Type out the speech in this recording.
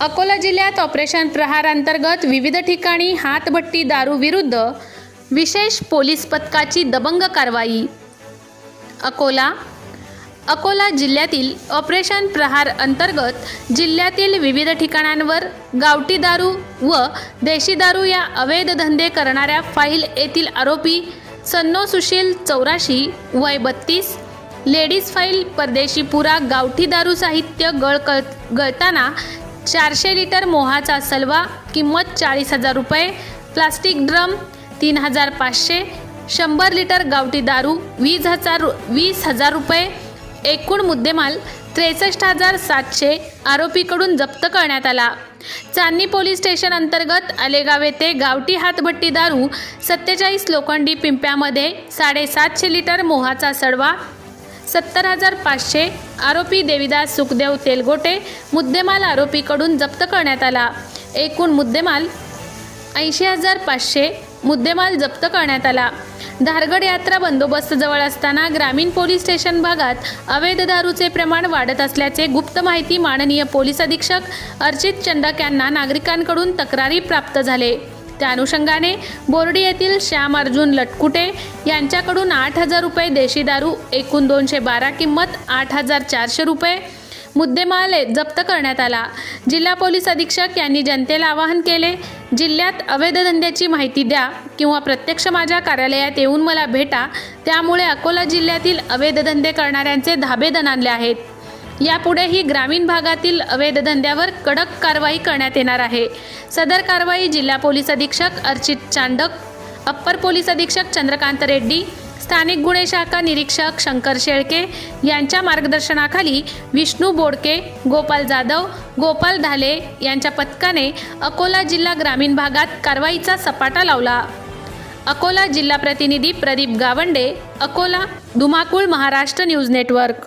अकोला जिल्ह्यात ऑपरेशन प्रहार अंतर्गत विविध ठिकाणी हातभट्टी दारू विरुद्ध विशेष पोलीस पथकाची दबंग कारवाई. अकोला अकोला जिल्ह्यातील ऑपरेशन प्रहार अंतर्गत जिल्ह्यातील विविध ठिकाणांवर गावठी दारू व देशी दारू या अवैध धंदे करणाऱ्या फाईल येथील आरोपी सन्नो सुशील चौराशी वय बत्तीस लेडीज फाईल परदेशी पुरा गावठी दारू साहित्य गळ गळताना चारशे लिटर मोहाचा सलवा किंमत चाळीस हजार रुपये. प्लास्टिक ड्रम तीन हजार पाचशे. शंभर लिटर गावठी दारू वीस हजार वीस हजार रुपये. एकूण मुद्देमाल त्रेसष्ट हजार सातशे आरोपीकडून जप्त करण्यात आला. चांदणी पोलीस स्टेशन अंतर्गत आलेगाव येथे गावठी हातभट्टी दारू सत्तेचाळीस लोखंडी पिंप्यामध्ये साडेसातशे लिटर मोहाचा सडवा सत्तर हजार पाचशे. आरोपी देविदास सुखदेव तेलगोटे मुद्देमाल आरोपीकडून जप्त करण्यात आला. एकूण मुद्देमाल ऐंशी हजार पाचशे. मुद्देमाल जप्त करण्यात आला. धारगड यात्रा बंदोबस्त जवळ असताना ग्रामीण पोलीस स्टेशन भागात अवैध दारूचे प्रमाण वाढत असल्याचे गुप्त माहिती माननीय पोलीस अधीक्षक अर्चित चंडक यांना नागरिकांकडून तक्रारी प्राप्त झाले. त्या अनुषंगाने बोर्डी येथील श्याम अर्जुन लटकुटे यांच्याकडून आठ हजार रुपये देशी दारू एकूण दोनशे बारा किंमत आठ हजार चारशे रुपये मुद्देमाल जप्त करण्यात आला. जिल्हा पोलीस अधीक्षक यांनी जनतेला आवाहन केले जिल्ह्यात अवैध धंद्याची माहिती द्या किंवा प्रत्यक्ष माझ्या कार्यालयात येऊन मला भेटा. त्यामुळे अकोला जिल्ह्यातील अवैध धंदे करणाऱ्यांचे धाबे दणाणले आहेत. यापुढेही ग्रामीण भागातील अवैध धंद्यावर कडक कारवाई करण्यात येणार आहे. सदर कारवाई जिल्हा पोलीस अधीक्षक अर्चित चांडक अप्पर पोलीस अधीक्षक चंद्रकांत रेड्डी स्थानिक गुन्हे शाखा निरीक्षक शंकर शेळके यांच्या मार्गदर्शनाखाली विष्णू बोडके गोपाल जाधव गोपाल ढाले यांच्या पथकाने अकोला जिल्हा ग्रामीण भागात कारवाईचा सपाटा लावला. अकोला जिल्हा प्रतिनिधी प्रदीप गावंडे अकोला धुमाकूळ महाराष्ट्र न्यूज नेटवर्क.